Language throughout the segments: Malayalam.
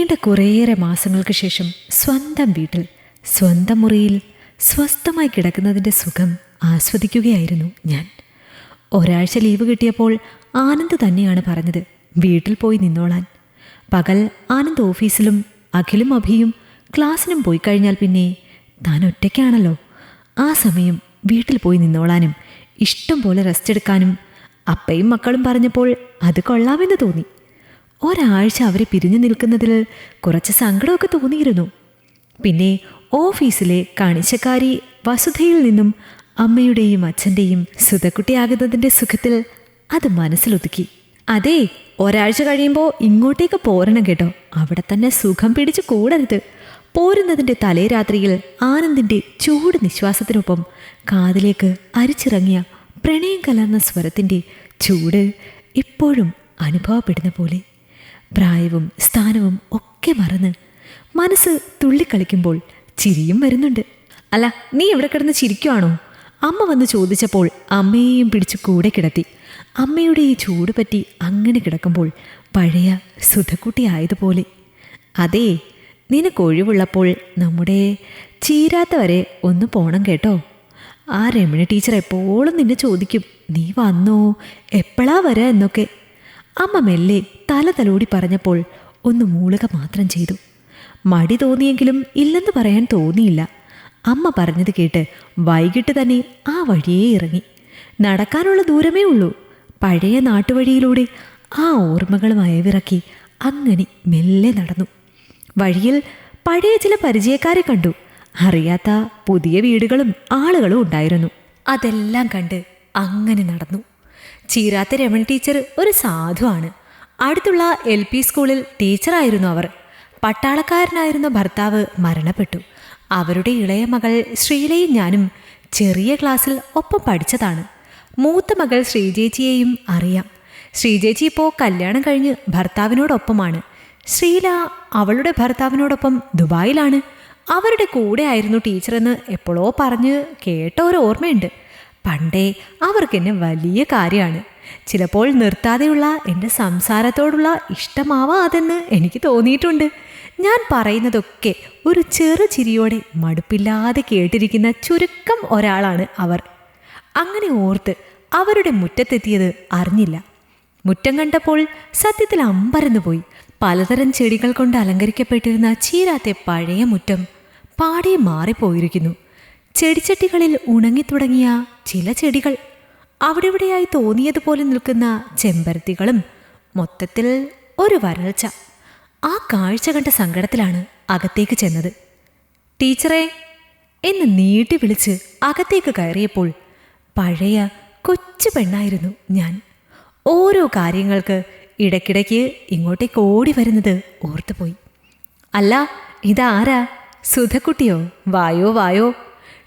നീണ്ട കുറേയേറെ മാസങ്ങൾക്ക് ശേഷം സ്വന്തം വീട്ടിൽ സ്വന്തം മുറിയിൽ സ്വസ്ഥമായി കിടക്കുന്നതിന്റെ സുഖം ആസ്വദിക്കുകയായിരുന്നു ഞാൻ. ഒരാഴ്ച ലീവ് കിട്ടിയപ്പോൾ ആനന്ദ് തന്നെയാണ് പറഞ്ഞത് വീട്ടിൽ പോയി നിന്നോളാൻ. പകൽ ആനന്ദ് ഓഫീസിലും അഖിലും അഭിയും ക്ലാസ്സിനും പോയി കഴിഞ്ഞാൽ പിന്നെ താൻ ഒറ്റയ്ക്കാണല്ലോ. ആ സമയം വീട്ടിൽ പോയി നിന്നോളാനും ഇഷ്ടം പോലെ റെസ്റ്റ് എടുക്കാനും അപ്പയും മക്കളും പറഞ്ഞപ്പോൾ അത് കൊള്ളാമെന്ന് തോന്നി. ഒരാഴ്ച അവരെ പിരിഞ്ഞു നിൽക്കുന്നതിൽ കുറച്ച് സങ്കടമൊക്കെ തോന്നിയിരുന്നു. പിന്നെ ഓഫീസിലെ കണിശക്കാരി വസുധയിൽ നിന്നും അമ്മയുടെയും അച്ഛന്റെയും സുതക്കുട്ടിയാകുന്നതിന്റെ സുഖത്തിൽ അത് മനസ്സിലൊതുക്കി. അതെ ഒരാഴ്ച കഴിയുമ്പോൾ ഇങ്ങോട്ടേക്ക് പോരണം കേട്ടോ. അവിടെ തന്നെ സുഖം പിടിച്ചു കൂടരുത്. പോരുന്നതിന്റെ തലേ രാത്രിയിൽ ആനന്ദിന്റെ ചൂട് നിശ്വാസത്തിനൊപ്പം കാതിലേക്ക് അരിച്ചിറങ്ങിയ പ്രണയം കലർന്ന സ്വരത്തിന്റെ ചൂട് ഇപ്പോഴും അനുഭവപ്പെടുന്ന പോലെ. പ്രായവും സ്ഥാനവും ഒക്കെ മറന്ന് മനസ്സ് തുള്ളിക്കളിക്കുമ്പോൾ ചിരിയും വരുന്നുണ്ട്. അല്ല നീ എവിടെ കിടന്ന് ചിരിക്കുവാണോ? അമ്മ വന്ന് ചോദിച്ചപ്പോൾ അമ്മയെയും പിടിച്ച് കൂടെ കിടത്തി. അമ്മയുടെ ഈ ചൂട് പറ്റി അങ്ങനെ കിടക്കുമ്പോൾ പഴയ സുധക്കുട്ടി ആയതുപോലെ. അതേ നിനക്ക് ഒഴിവുള്ളപ്പോൾ നമ്മുടെ ചീരാത്ത വരെ ഒന്ന് പോണം കേട്ടോ. ആ രമണി ടീച്ചർ എപ്പോഴും നിന്നെ ചോദിക്കും നീ വന്നോ? എപ്പോഴാ വരാ? എന്നൊക്കെ. അമ്മ മെല്ലെ തല തലോടി പറഞ്ഞപ്പോൾ ഒന്ന് മൂളുക മാത്രം ചെയ്തു. മടി തോന്നിയെങ്കിലും ഇല്ലെന്ന് പറയാൻ തോന്നിയില്ല. അമ്മ പറഞ്ഞത് കേട്ട് വൈകിട്ട് തന്നെ ആ വഴിയേ ഇറങ്ങി. നടക്കാനുള്ള ദൂരമേ ഉള്ളൂ. പഴയ നാട്ടുവഴിയിലൂടെ ആ ഓർമ്മകൾ അയവിറക്കി അങ്ങനെ മെല്ലെ നടന്നു. വഴിയിൽ പഴയ ചില പരിചയക്കാരെ കണ്ടു. അറിയാത്ത പുതിയ വീടുകളും ആളുകളും ഉണ്ടായിരുന്നു. അതെല്ലാം കണ്ട് അങ്ങനെ നടന്നു. ചീരാത്ത രമൺ ടീച്ചർ ഒരു സാധുവാണ്. അടുത്തുള്ള എൽ പി സ്കൂളിൽ ടീച്ചറായിരുന്നു അവർ. പട്ടാളക്കാരനായിരുന്ന ഭർത്താവ് മരണപ്പെട്ടു. അവരുടെ ഇളയ മകൾ ശ്രീലയും ഞാനും ചെറിയ ക്ലാസ്സിൽ ഒപ്പം പഠിച്ചതാണ്. മൂത്ത മകൾ ശ്രീജേച്ചിയെയും അറിയാം. ശ്രീജേച്ചി ഇപ്പോൾ കല്യാണം കഴിഞ്ഞ് ഭർത്താവിനോടൊപ്പമാണ്. ശ്രീല അവളുടെ ഭർത്താവിനോടൊപ്പം ദുബായിലാണ്. അവരുടെ കൂടെ ആയിരുന്നു ടീച്ചറെന്ന് എപ്പോഴോ പറഞ്ഞ് കേട്ട ഒരു ഓർമ്മയുണ്ട്. പണ്ടേ അവർക്കെന്നെ വലിയ കാര്യമാണ് ചിലപ്പോൾ നിർത്താതെയുള്ള എന്റെ സംസാരത്തോടുള്ള ഇഷ്ടമാവാ അതെന്ന് എനിക്ക് തോന്നിയിട്ടുണ്ട്. ഞാൻ പറയുന്നതൊക്കെ ഒരു ചെറു ചിരിയോടെ മടുപ്പില്ലാതെ കേട്ടിരിക്കുന്ന ചുരുക്കം ഒരാളാണ് അവർ. അങ്ങനെ ഓർത്ത് അവരുടെ മുറ്റത്തെത്തിയത് അറിഞ്ഞില്ല. മുറ്റം കണ്ടപ്പോൾ സത്യത്തിൽ അമ്പരന്നു പോയി. പലതരം ചെടികൾ കൊണ്ട് അലങ്കരിക്കപ്പെട്ടിരുന്ന ചീരാത്തെ പഴയ മുറ്റം പാടെ മാറിപ്പോയിരിക്കുന്നു. ചെടിച്ചട്ടികളിൽ ഉണങ്ങിത്തുടങ്ങിയ ചില ചെടികൾ. അവിടെവിടെയായി തോന്നിയതുപോലെ നിൽക്കുന്ന ചെമ്പരത്തികളും മൊത്തത്തിൽ ഒരു വരൾച്ച. ആ കാഴ്ച കണ്ട സങ്കടത്തിലാണ് അകത്തേക്ക് ചെന്നത്. ടീച്ചറെ എന്ന് നീട്ടി വിളിച്ച് അകത്തേക്ക് കയറിയപ്പോൾ പഴയ കൊച്ചു പെണ്ണായിരുന്നു ഞാൻ. ഓരോ കാര്യങ്ങൾക്ക് ഇടയ്ക്കിടയ്ക്ക് ഇങ്ങോട്ടേക്ക് ഓടി വരുന്നത് ഓർത്തുപോയി. അല്ല ഇതാരാ? സുധക്കുട്ടിയോ? വായോ വായോ?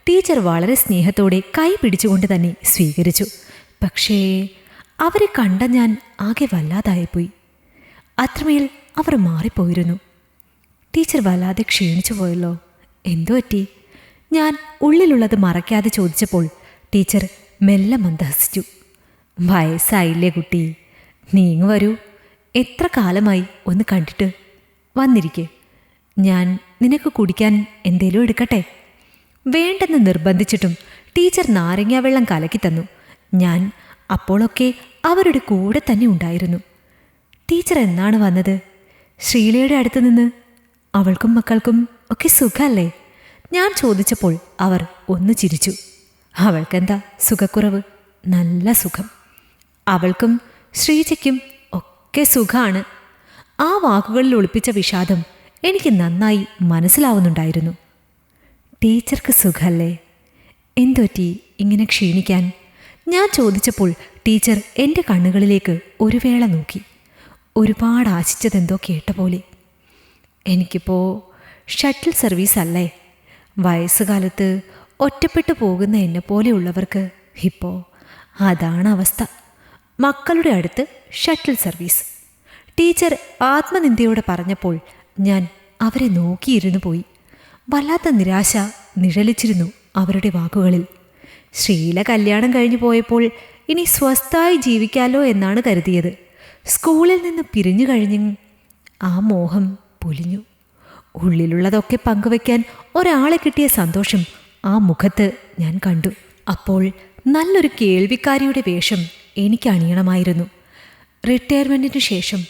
ടീച്ചർ വളരെ സ്നേഹത്തോടെ കൈ പിടിച്ചുകൊണ്ട് തന്നെ സ്വീകരിച്ചു. പക്ഷേ അവരെ കണ്ട ഞാൻ ആകെ വല്ലാതായിപ്പോയി. അത്രമേൽ അവർ മാറിപ്പോയിരുന്നു. ടീച്ചർ വല്ലാതെ ക്ഷീണിച്ചു പോയല്ലോ. എന്തോ പറ്റി? ഞാൻ ഉള്ളിലുള്ളത് മറയ്ക്കാതെ ചോദിച്ചപ്പോൾ ടീച്ചർ മെല്ലെ മന്ദഹസിച്ചു. വയസ്സായില്ലേ കുട്ടി. നീങ്ങ് വരൂ. എത്ര കാലമായി ഒന്ന് കണ്ടിട്ട്? വന്നിരിക്കെ. ഞാൻ നിനക്ക് കുടിക്കാൻ എന്തേലും എടുക്കട്ടെ? വേണ്ടെന്ന് നിർബന്ധിച്ചിട്ടും ടീച്ചർ നാരങ്ങാവെള്ളം കലക്കി തന്നു. ഞാൻ അപ്പോഴൊക്കെ അവരുടെ കൂടെ തന്നെ ഉണ്ടായിരുന്നു. ടീച്ചർ എന്നാണ് വന്നത്? ശ്രീലയുടെ അടുത്ത് നിന്ന്? അവൾക്കും മക്കൾക്കും ഒക്കെ സുഖമല്ലേ ഞാൻ ചോദിച്ചപ്പോൾ അവർ ഒന്ന് ചിരിച്ചു. അവൾക്കെന്താ സുഖക്കുറവ്? നല്ല സുഖം. അവൾക്കും ശ്രീജയ്ക്കും ഒക്കെ സുഖമാണ് ആ വാക്കുകളിൽ ഒളിപ്പിച്ച വിഷാദം എനിക്ക് നന്നായി മനസ്സിലാവുന്നുണ്ടായിരുന്നു. ടീച്ചർക്ക് സുഖല്ലേ? എന്തൊറ്റി ഇങ്ങനെ ക്ഷീണിക്കാൻ? ഞാൻ ചോദിച്ചപ്പോൾ ടീച്ചർ എന്റെ കണ്ണുകളിലേക്ക് ഒരു വേള നോക്കി. ഒരുപാട് ആശിച്ചതെന്തോ കേട്ട പോലെ. എനിക്കിപ്പോൾ ഷട്ടിൽ സർവീസ് അല്ലേ? വയസ്സുകാലത്ത് ഒറ്റപ്പെട്ടു പോകുന്ന എന്നെ പോലെയുള്ളവർക്ക് ഇപ്പോൾ അതാണ് അവസ്ഥ. മക്കളുടെ അടുത്ത് ഷട്ടിൽ സർവീസ്. ടീച്ചർ ആത്മനിന്ദയോടെ പറഞ്ഞപ്പോൾ ഞാൻ അവരെ നോക്കിയിരുന്നു പോയി വല്ലാത്ത നിരാശ നിഴലിച്ചിരുന്നു അവരുടെ വാക്കുകളിൽ. ശ്രീല കല്യാണം കഴിഞ്ഞു പോയപ്പോൾ ഇനി സ്വസ്ഥായി ജീവിക്കാലോ എന്നാണ് കരുതിയത്. സ്കൂളിൽ നിന്ന് പിരിഞ്ഞു കഴിഞ്ഞു ആ മോഹം പൊലിഞ്ഞു. ഉള്ളിലുള്ളതൊക്കെ പങ്കുവെക്കാൻ ഒരാളെ കിട്ടിയ സന്തോഷം ആ മുഖത്ത് ഞാൻ കണ്ടു. അപ്പോൾ നല്ലൊരു കേൾവിക്കാരിയുടെ വേഷം എനിക്ക് അണിയണമായിരുന്നു. റിട്ടയർമെന്റിന് ശേഷം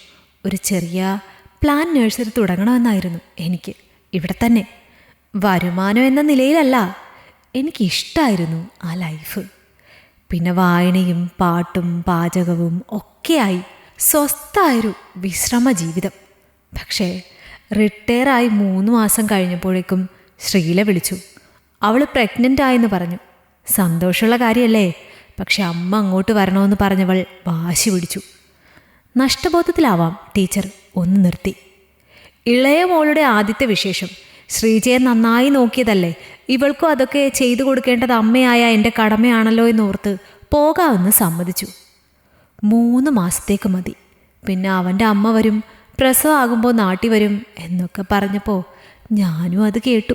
ഒരു ചെറിയ പ്ലാൻ നഴ്സറി തുടങ്ങണമെന്നായിരുന്നു എനിക്ക്. ഇവിടെ തന്നെ വരുമാനം എന്ന നിലയിലല്ല. എനിക്കിഷ്ടമായിരുന്നു ആ ലൈഫ്. പിന്നെ വായനയും പാട്ടും പാചകവും ഒക്കെയായി സ്വസ്ഥായൊരു വിശ്രമ ജീവിതം. പക്ഷേ റിട്ടയറായി മൂന്ന് മാസം കഴിഞ്ഞപ്പോഴേക്കും ശ്രീല വിളിച്ചു. അവൾ പ്രഗ്നന്റ് ആയെന്ന് പറഞ്ഞു. സന്തോഷമുള്ള കാര്യമല്ലേ? പക്ഷെ അമ്മ അങ്ങോട്ട് വരണമെന്ന് പറഞ്ഞവൾ വാശി പിടിച്ചു. നഷ്ടബോധത്തിലാവാം ടീച്ചർ ഒന്ന് നിർത്തി. ഇളയ മോളുടെ ആദ്യത്തെ വിശേഷം. ശ്രീജയെ നന്നായി നോക്കിയതല്ലേ? ഇവൾക്കും അതൊക്കെ ചെയ്തു കൊടുക്കേണ്ടത് അമ്മയായ എന്റെ കടമയാണല്ലോ എന്നോർത്ത് പോകാമെന്ന് സമ്മതിച്ചു. മൂന്ന് മാസത്തേക്ക് മതി. പിന്നെ അവന്റെ അമ്മ വരും പ്രസവമാകുമ്പോൾ നാട്ടി വരും എന്നൊക്കെ പറഞ്ഞപ്പോൾ ഞാനും അത് കേട്ടു.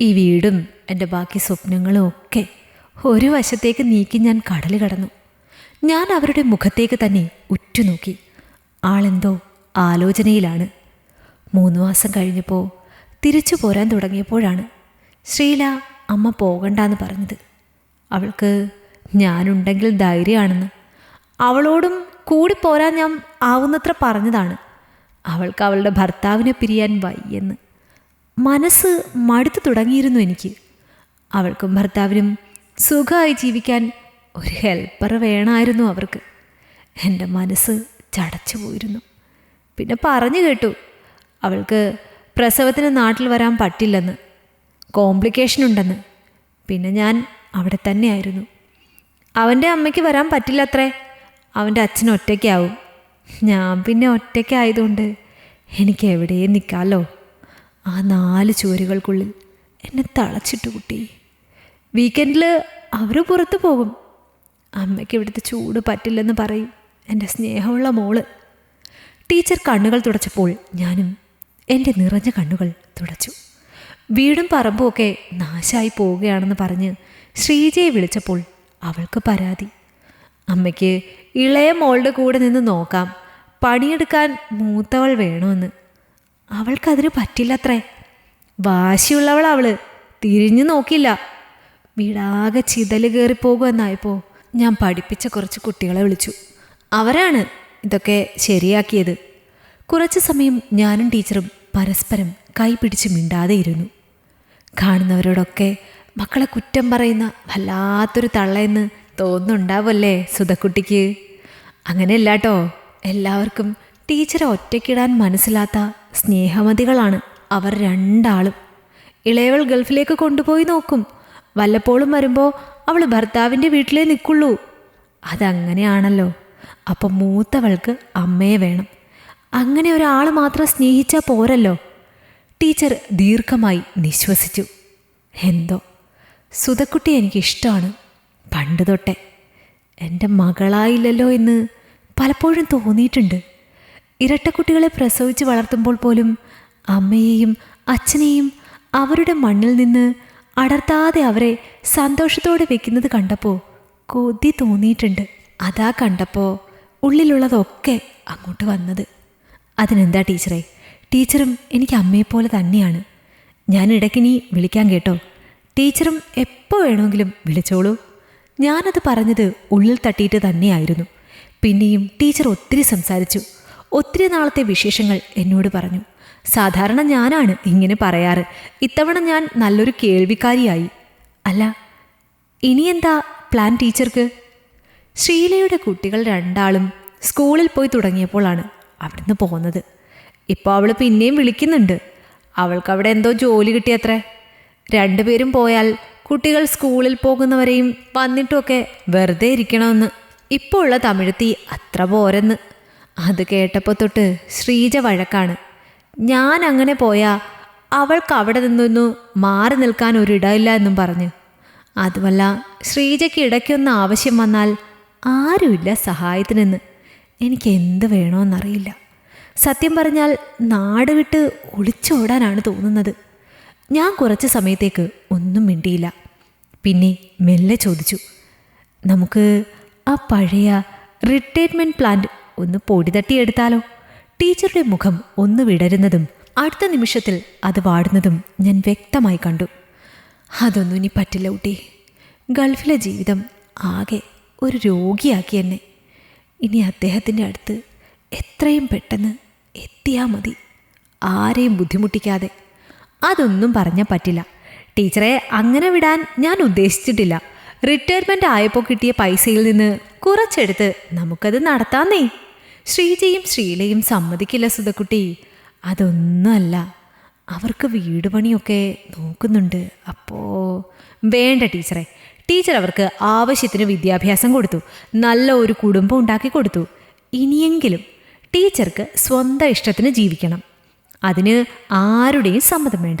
ഈ വീടും എന്റെ ബാക്കി സ്വപ്നങ്ങളും ഒക്കെ ഒരു വശത്തേക്ക് നീക്കി ഞാൻ കടൽ കടന്നു. ഞാൻ അവരുടെ മുഖത്തേക്ക് തന്നെ ഉറ്റുനോക്കി. ആളെന്തോ ആലോചനയിലാണ്. മൂന്ന് മാസം കഴിഞ്ഞപ്പോൾ തിരിച്ചു പോരാൻ തുടങ്ങിയപ്പോഴാണ് ശ്രീല അമ്മ പോകണ്ടെന്ന് പറഞ്ഞത്. അവൾക്ക് ഞാനുണ്ടെങ്കിൽ ധൈര്യമാണെന്ന്. അവളോടും കൂടി പോരാൻ ഞാൻ ആവുന്നത്ര പറഞ്ഞതാണ്. അവൾക്ക് അവളുടെ ഭർത്താവിനെ പിരിയാൻ വയ്യെന്ന്. മനസ്സ് മടുത്തു തുടങ്ങിയിരുന്നു എനിക്ക്. അവൾക്കും ഭർത്താവിനും സുഖമായി ജീവിക്കാൻ ഒരു ഹെൽപ്പർ വേണമായിരുന്നു അവർക്ക്. എന്റെ മനസ്സ് ചടച്ചു പോയിരുന്നു പിന്നെ പറഞ്ഞു കേട്ടു. അവൾക്ക് പ്രസവത്തിന് നാട്ടിൽ വരാൻ പറ്റില്ലെന്ന്. കോംപ്ലിക്കേഷൻ ഉണ്ടെന്ന്. പിന്നെ ഞാൻ അവിടെ തന്നെയായിരുന്നു. അവന്റെ അമ്മയ്ക്ക് വരാൻ പറ്റില്ലത്രേ. അവന്റെ അച്ഛൻ ഒറ്റയ്ക്കാവും. ഞാൻ പിന്നെ ഒറ്റയ്ക്കായതുകൊണ്ട് എനിക്ക് എവിടെയും നിൽക്കാമല്ലോ. ആ നാല് ചുവരുകൾക്കുള്ളിൽ എന്നെ തളച്ചിട്ടു കുട്ടി. വീക്കെൻഡിൽ അവർ പുറത്തു പോകും. അമ്മയ്ക്ക് ഇവിടുത്തെ ചൂട് പറ്റില്ലെന്ന് പറയും എന്റെ സ്നേഹമുള്ള മോൾ. ടീച്ചർ കണ്ണുകൾ തുടച്ചപ്പോൾ ഞാനും എന്റെ നിറഞ്ഞ കണ്ണുകൾ തുടച്ചു. വീടും പറമ്പും ഒക്കെ നാശമായി പോവുകയാണെന്ന് പറഞ്ഞ് ശ്രീജയെ വിളിച്ചപ്പോൾ അവൾക്ക് പരാതി. അമ്മയ്ക്ക് ഇളയ മോളുടെ കൂടെ നിന്ന് നോക്കാം. പണിയെടുക്കാൻ മൂത്തവൾ വേണമെന്ന് അവൾക്കതിന് പറ്റില്ലത്രേ. വാശിയുള്ളവൾ അവൾ തിരിഞ്ഞു നോക്കില്ല. വീടാകെ ചിതൽ കയറിപ്പോകുമെന്നായപ്പോൾ ഞാൻ പഠിപ്പിച്ച കുറച്ച് കുട്ടികളെ വിളിച്ചു. അവരാണ് ഇതൊക്കെ ശരിയാക്കിയത്. കുറച്ച് സമയം ഞാനും ടീച്ചറും പരസ്പരം കൈപിടിച്ച് മിണ്ടാതെ ഇരുന്നു കാണുന്നവരോടൊക്കെ മക്കളെ കുറ്റം പറയുന്ന വല്ലാത്തൊരു തള്ളയെന്ന് തോന്നുന്നുണ്ടാവല്ലേ സുധക്കുട്ടിക്ക്? അങ്ങനെയല്ല കേട്ടോ എല്ലാവർക്കും ടീച്ചറെ ഒറ്റയ്ക്കിടാൻ മനസ്സിലാത്ത സ്നേഹമതികളാണ് അവർ രണ്ടാളും. ഇളയവൾ ഗൾഫിലേക്ക് കൊണ്ടുപോയി നോക്കും. വല്ലപ്പോഴും വരുമ്പോൾ അവൾ ഭർത്താവിന്റെ വീട്ടിലേ നിൽക്കുള്ളൂ. അതങ്ങനെയാണല്ലോ. അപ്പം മൂത്തവൾക്ക് അമ്മയെ വേണം. അങ്ങനെ ഒരാൾ മാത്രം സ്നേഹിച്ചാൽ പോരല്ലോ. ടീച്ചർ ദീർഘമായി നിശ്വസിച്ചു. എന്തോ? സുധക്കുട്ടി എനിക്കിഷ്ടമാണ് പണ്ട് തൊട്ടേ. എന്റെ മകളായില്ലല്ലോ എന്ന് പലപ്പോഴും തോന്നിയിട്ടുണ്ട്. ഇരട്ടക്കുട്ടികളെ പ്രസവിച്ച് വളർത്തുമ്പോൾ പോലും അമ്മയെയും അച്ഛനെയും അവരുടെ മണ്ണിൽ നിന്ന് അടർത്താതെ അവരെ സന്തോഷത്തോടെ വെക്കുന്നത് കണ്ടപ്പോൾ കൊതി തോന്നിയിട്ടുണ്ട്. അതാ കണ്ടപ്പോൾ ഉള്ളിലുള്ളതൊക്കെ അങ്ങോട്ട് വന്നത്. അതിനെന്താ ടീച്ചറെ? ടീച്ചറും എനിക്ക് അമ്മയെപ്പോലെ തന്നെയാണ്. ഞാൻ ഇടയ്ക്കിനി വിളിക്കാൻ കേട്ടോ. ടീച്ചറും എപ്പോൾ വേണമെങ്കിലും വിളിച്ചോളൂ. ഞാനത് പറഞ്ഞത് ഉള്ളിൽ തട്ടിയിട്ട് തന്നെയായിരുന്നു. പിന്നെയും ടീച്ചർ ഒത്തിരി സംസാരിച്ചു. ഒത്തിരി നാളത്തെ വിശേഷങ്ങൾ എന്നോട് പറഞ്ഞു. സാധാരണ ഞാനാണ് ഇങ്ങനെ പറയാറ്. ഇത്തവണ ഞാൻ നല്ലൊരു കേൾവിക്കാരിയായി. അല്ല ഇനിയെന്താ പ്ലാൻ ടീച്ചർക്ക്? ശ്രീലയുടെ കുട്ടികൾ രണ്ടാളും സ്കൂളിൽ പോയി തുടങ്ങിയപ്പോഴാണ്. അവിടുന്ന് പോകുന്നത്. ഇപ്പോൾ അവൾ പിന്നെയും വിളിക്കുന്നുണ്ട്. അവൾക്ക് അവിടെ എന്തോ ജോലി കിട്ടിയത്രേ. രണ്ടുപേരും പോയാൽ കുട്ടികൾ സ്കൂളിൽ പോകുന്നവരെയും വന്നിട്ടുമൊക്കെ വെറുതെ ഇരിക്കണമെന്ന്. ഇപ്പോൾ ഉള്ള തമിഴത്തി അത്ര പോരെന്ന്. അത് കേട്ടപ്പോൾ തൊട്ട് ശ്രീജ വഴക്കാണ്. ഞാൻ അങ്ങനെ പോയാൽ അവൾക്ക് അവിടെ നിന്നൊന്നു മാറി നിൽക്കാൻ ഒരിടമില്ല എന്നും പറഞ്ഞു. അതുമല്ല ശ്രീജയ്ക്ക് ഇടയ്ക്കൊന്ന് ആവശ്യം വന്നാൽ ആരുമില്ല സഹായത്തിനെന്ന്. എനിക്ക് എന്ത് വേണമെന്നറിയില്ല സത്യം പറഞ്ഞാൽ നാട് വിട്ട് ഒളിച്ചോടാനാണ് തോന്നുന്നത്. ഞാൻ കുറച്ച് സമയത്തേക്ക് ഒന്നും മിണ്ടിയില്ല. പിന്നെ മെല്ലെ ചോദിച്ചു നമുക്ക് ആ പഴയ റിട്ടയർമെന്റ് പ്ലാന്റ് ഒന്ന് പൊടി തട്ടിയെടുത്താലോ? ടീച്ചറുടെ മുഖം ഒന്ന് വിടരുന്നതും അടുത്ത നിമിഷത്തിൽ അത് വാടുന്നതും ഞാൻ വ്യക്തമായി കണ്ടു. അതൊന്നും ഇനി പറ്റില്ല ഊട്ടി. ഗൾഫിലെ ജീവിതം ആകെ ഒരു രോഗിയാക്കി എന്നെ. ഇനി അദ്ദേഹത്തിന്റെ അടുത്ത് എത്രയും പെട്ടെന്ന് എത്തിയാൽ മതി. ആരെയും ബുദ്ധിമുട്ടിക്കാതെ. അതൊന്നും പറഞ്ഞാൽ പറ്റില്ല. ടീച്ചറെ അങ്ങനെ വിടാൻ ഞാൻ ഉദ്ദേശിച്ചിട്ടില്ല. റിട്ടയർമെന്റ് ആയപ്പോൾ കിട്ടിയ പൈസയിൽ നിന്ന് കുറച്ചെടുത്ത് നമുക്കത് നടത്താന്നേ. ശ്രീജയും ശ്രീലയും സമ്മതിക്കില്ല സുധക്കുട്ടി. അതൊന്നുമല്ല. അവർക്ക് വീട് പണിയൊക്കെ നോക്കുന്നുണ്ട്. അപ്പോൾ വേണ്ട ടീച്ചറെ ടീച്ചർ അവർക്ക് ആവശ്യത്തിന് വിദ്യാഭ്യാസം കൊടുത്തു. നല്ല ഒരു കുടുംബം ഉണ്ടാക്കി കൊടുത്തു. ഇനിയെങ്കിലും ടീച്ചർക്ക് സ്വന്തം ഇഷ്ടത്തിന് ജീവിക്കണം. അതിന് ആരുടെയും സമ്മതം വേണ്ട.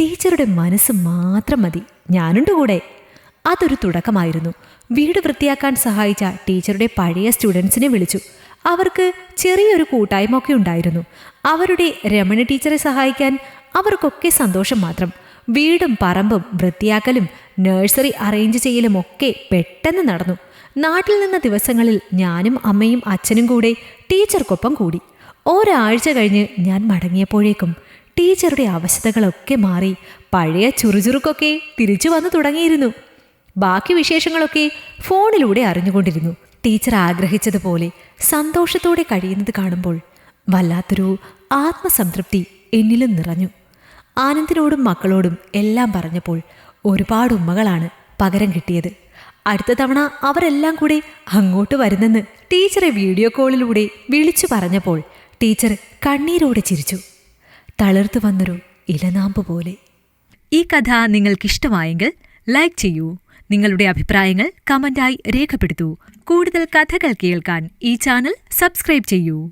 ടീച്ചറുടെ മനസ്സ് മാത്രം മതി. ഞാനുണ്ട് കൂടെ. അതൊരു തുടക്കമായിരുന്നു. വീട് വൃത്തിയാക്കാൻ സഹായിച്ച ടീച്ചറുടെ പഴയ സ്റ്റുഡൻസിനെ വിളിച്ചു. അവർക്ക് ചെറിയൊരു കൂട്ടായ്മ ഒക്കെ ഉണ്ടായിരുന്നു. അവരുടെ രമണ ടീച്ചറെ സഹായിക്കാൻ അവർക്കൊക്കെ സന്തോഷം മാത്രം. വീടും പറമ്പും വൃത്തിയാക്കലും നഴ്സറി അറേഞ്ച് ചെയ്യലും ഒക്കെ പെട്ടെന്ന് നടന്നു. നാട്ടിൽ നിന്ന ദിവസങ്ങളിൽ ഞാനും അമ്മയും അച്ഛനും കൂടെ ടീച്ചർക്കൊപ്പം കൂടി. ഒരാഴ്ച കഴിഞ്ഞ് ഞാൻ മടങ്ങിയപ്പോഴേക്കും ടീച്ചറുടെ അവശതകളൊക്കെ മാറി. പഴയ ചുറുചുറുക്കൊക്കെ തിരിച്ചു വന്നു തുടങ്ങിയിരുന്നു. ബാക്കി വിശേഷങ്ങളൊക്കെ ഫോണിലൂടെ അറിഞ്ഞുകൊണ്ടിരുന്നു. ടീച്ചർ ആഗ്രഹിച്ചതുപോലെ സന്തോഷത്തോടെ കഴിയുന്നത് കാണുമ്പോൾ വല്ലാത്തൊരു ആത്മസംതൃപ്തി എന്നിലും നിറഞ്ഞു. ആനന്ദിനോടും മക്കളോടും എല്ലാം പറഞ്ഞപ്പോൾ ഒരുപാട് ഉമ്മകളാണ് പകരം കിട്ടിയത്. അടുത്ത തവണ അവരെല്ലാം കൂടെ അങ്ങോട്ട് വരുന്നെന്ന് ടീച്ചറെ വീഡിയോ കോളിലൂടെ വിളിച്ചു പറഞ്ഞപ്പോൾ ടീച്ചർ കണ്ണീരോടെ ചിരിച്ചു. തളിർത്തു വന്നൊരു ഇലനാമ്പ് പോലെ. ഈ കഥ നിങ്ങൾക്കിഷ്ടമായെങ്കിൽ ലൈക്ക് ചെയ്യൂ. നിങ്ങളുടെ അഭിപ്രായങ്ങൾ കമന്റായി രേഖപ്പെടുത്തൂ. കൂടുതൽ കഥകൾ കേൾക്കാൻ ഈ ചാനൽ സബ്സ്ക്രൈബ് ചെയ്യൂ.